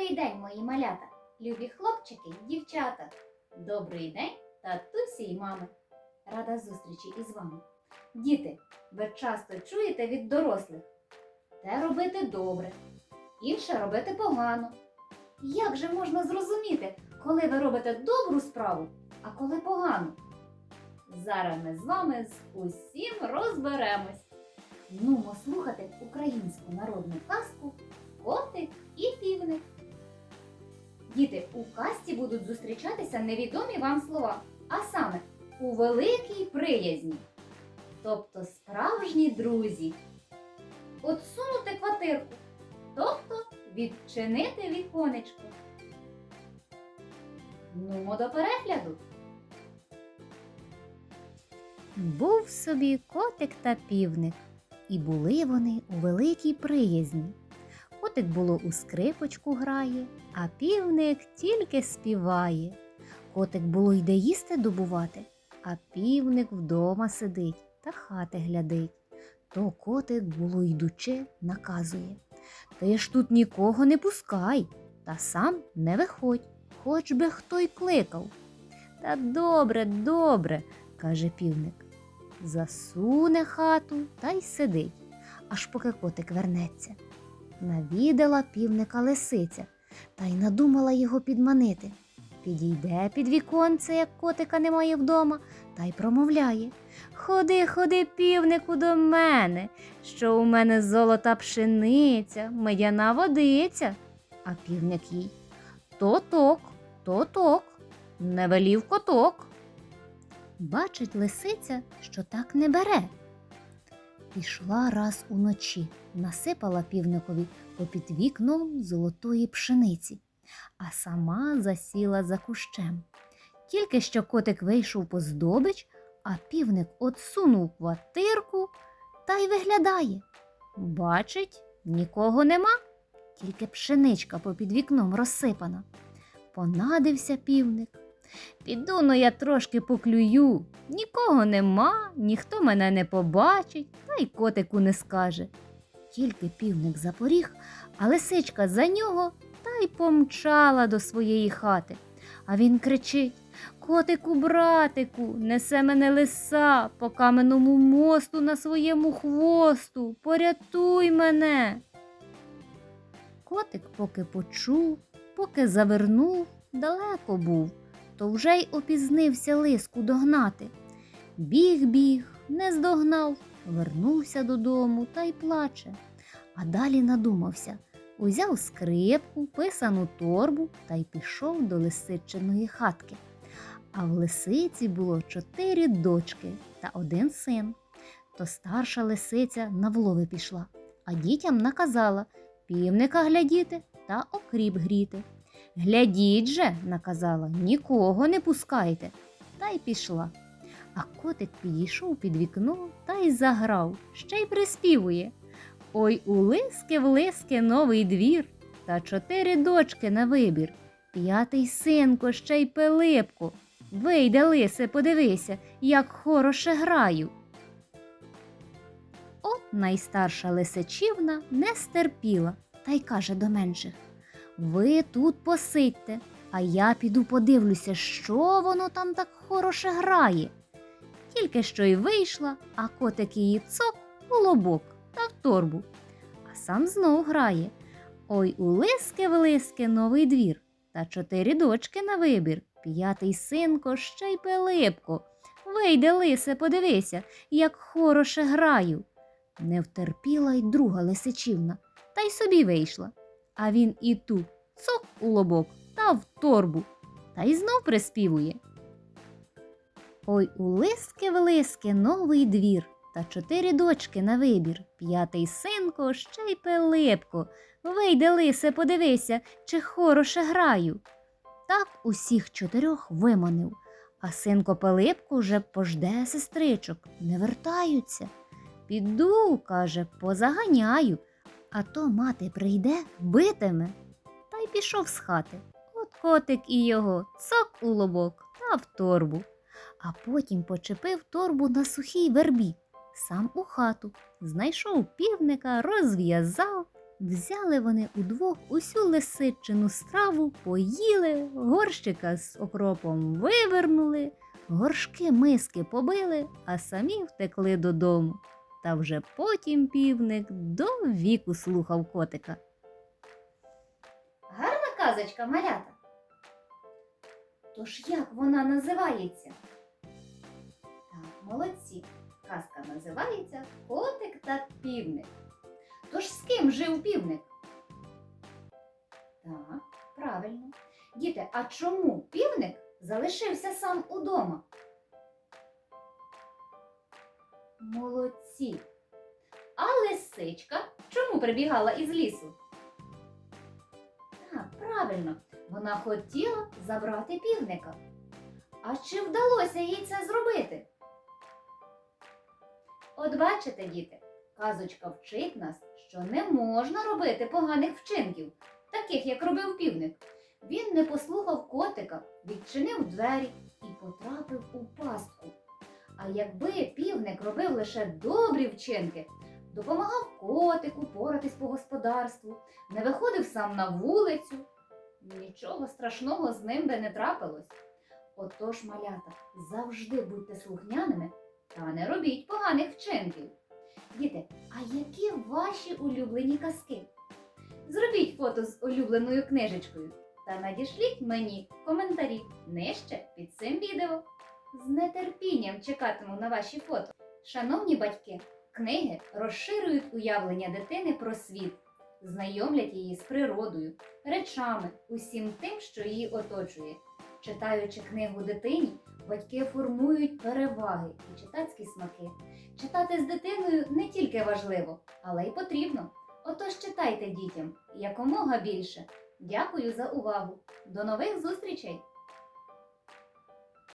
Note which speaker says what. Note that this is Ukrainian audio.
Speaker 1: Добрий день, мої малята, любі хлопчики й дівчата. Добрий день, татусі й мами. Рада зустрічі із вами. Діти, ви часто чуєте від дорослих те робити добре, інше робити погано. Як же можна зрозуміти, коли ви робите добру справу, а коли погану? Зараз ми з вами з усім розберемось. Нумо слухати будуть зустрічатися невідомі вам слова, а саме у великій приязні. Тобто справжні друзі. Отсунути квартирку, тобто відчинити віконечко. Нумо до перегляду.
Speaker 2: Був собі котик та півник, і були вони у великій приязні. Котик було у скрипочку грає, а півник тільки співає. Котик було йде їсти добувати, а півник вдома сидить та хати глядить. То котик було йдучи, наказує Ти ж тут нікого не пускай, та сам не виходь, хоч би хто й кликав. Та добре, добре, каже півник засуне хату та й сидить, аж поки котик вернеться. Навідала півника лисиця та й надумала його підманити. Підійде під віконце, як котика немає вдома, та й промовляє Ходи, ходи, півнику, до мене, що у мене золота пшениця, медяна водиця. А півник їй то ток, то ток, не велів коток. Бачить лисиця, що так не бере. Пішла раз уночі, насипала півникові попід вікном золотої пшениці, а сама засіла за кущем. Тільки що котик вийшов по здобич, а півник отсунув квартирку та й виглядає. Бачить, нікого нема, тільки пшеничка попід вікном розсипана. Понадився півник. Піду ну я трошки поклюю. Нікого нема, ніхто мене не побачить, та й котику не скаже. Тільки півник запоріг, а лисичка за нього та й помчала до своєї хати. А він кричить Котику, братику, несе мене лиса по каменному мосту на своєму хвосту. Порятуй мене. Котик поки почув, поки завернув, далеко був то вже й опізнився лиску догнати. Біг, біг, не здогнав, вернувся додому та й плаче. А далі надумався, узяв скрипку, писану торбу та й пішов до лисичиної хатки. А в лисиці було чотири дочки та один син. То старша лисиця на влови пішла, а дітям наказала півника глядіти та окріп гріти. Глядіть же, наказала, нікого не пускайте. Та й пішла. А котик підійшов під вікно та й заграв, ще й приспівує. Ой у лиски в лиски новий двір, та чотири дочки на вибір. П'ятий синко, ще й Пилипко. Вийде лисе, подивися, як хороше граю. От найстарша лисичівна не стерпіла та й каже до менших ви тут посидьте, а я піду подивлюся, що воно там так хороше грає. Тільки що й вийшла, а котик її цок у лобок та в торбу, а сам знов грає. Ой у лиски велиски новий двір, та чотири дочки на вибір, п'ятий синко, ще й Пилипко. Вийде, лисе, подивися, як хороше граю. Не втерпіла й друга лисичівна, та й собі вийшла а він і ту цок у лобок та в торбу, та й знов приспівує. Ой у лиски велиски новий двір, та чотири дочки на вибір, п'ятий синко, ще й Пилипко. Вийде, лисе, подивися, чи хороше граю. Так усіх чотирьох виманив, а синко Пилипко вже пожде сестричок, не вертаються. Піду, каже, позаганяю а то мати прийде, битиме. Та й пішов з хати. От котик і його цок у лобок та в торбу, а потім почепив торбу на сухій вербі, сам у хату, знайшов півника, розв'язав Взяли вони удвох усю лисичину страву, поїли, горщика з окропом вивернули, горшки миски побили, а самі втекли додому. Та вже потім півник до віку слухав котика.
Speaker 1: Гарна казочка, малята. Тож як вона називається? Молодці. Казка називається Котик та півник. Тож з ким жив півник? Так, правильно. Діти, а чому півник залишився сам удома? Молодці. А лисичка чому прибігала із лісу? Так, правильно, вона хотіла забрати півника. А чи вдалося їй це зробити? От бачите, діти, казочка вчить нас, що не можна робити поганих вчинків, таких як робив півник. Він не послухав котика, відчинив двері і потрапив у пастку. А якби півник робив лише добрі вчинки, допомагав котику поратись по господарству, не виходив сам на вулицю, нічого страшного з ним би не трапилось. Отож, малята, завжди будьте слухняними та не робіть поганих вчинків. Діти, а які ваші улюблені казки? Зробіть фото з улюбленою книжечкою та надішліть мені коментарі нижче під цим відео. З нетерпінням чекатиму на ваші фото. Шановні батьки, книги розширюють уявлення дитини про світ, знайомлять її з природою, речами, усім тим, що її оточує. Читаючи книгу дитині, батьки формують переваги і читацькі смаки. Читати з дитиною не тільки важливо, але й потрібно. Отож читайте дітям якомога більше. Дякую за увагу. До нових зустрічей!